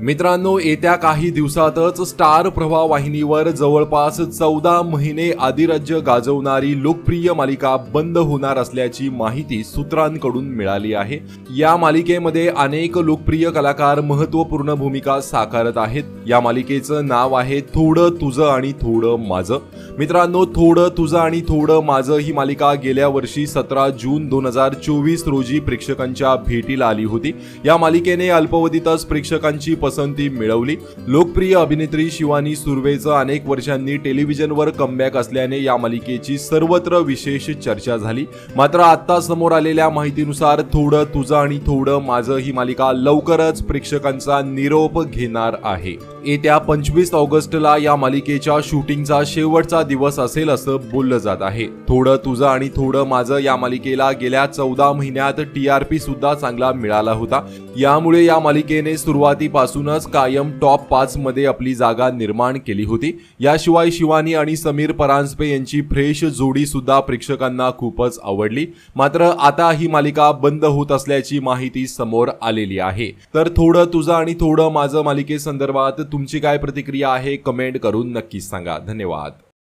मित्रांनो येत्या काही दिवसातच स्टार प्रवाह वाहिनीवर जवळपास चौदा महिने आदिराज्य गाजवणारी लोकप्रिय मालिका बंद होणार असल्याची माहिती सूत्रांकडून मिळाली आहे. या मालिकेमध्ये अनेक लोकप्रिय कलाकार महत्त्वपूर्ण भूमिका साकारत आहेत. या मालिकेचं नाव आहे थोडं तुझं आणि थोडं माझं. मित्रांनो थोडं तुझं आणि थोडं माझं ही मालिका गेल्या वर्षी सतरा जून दोन हजार चोवीस रोजी प्रेक्षकांच्या भेटीला आली होती. या मालिकेने अल्पावधीतच प्रेक्षकांची पसंती मिळवली. लोकप्रिय अभिनेत्री शिवानी सुर्वेचं अनेक वर्षांनी टेलिव्हिजनवर कमबॅक असल्याने या मालिकेची सर्वत्र विशेष चर्चा झाली. मात्र आता समोर आलेल्या माहितीनुसार थोडं तुझं आणि थोडं माझं ही मालिका लवकरच प्रेक्षकांचा निरोप घेणार आहे. येत्या पंचवीस ऑगस्टला या मालिकेच्या शूटिंगचा शेवटचा दिवस असेल असं बोललं जात आहे. थोडं तुझं आणि थोडं माझं या मालिकेला गेल्या चौदा महिन्यात टीआरपी सुद्धा चांगला मिळाला होता. यामुळे या मालिकेने सुरुवातीपासूनच कायम टॉप पाच मध्ये आपली जागा निर्माण केली होती. याशिवाय शिवानी आणि समीर परांजपे यांची फ्रेश जोडी सुद्धा प्रेक्षकांना खूपच आवडली. मात्र आता ही मालिका बंद होत असल्याची माहिती समोर आलेली आहे. तर थोडं तुझं आणि थोडं माझं मालिकेसंदर्भात तुमची काय प्रतिक्रिया आहे कमेंट करून नक्कीच सांगा. धन्यवाद.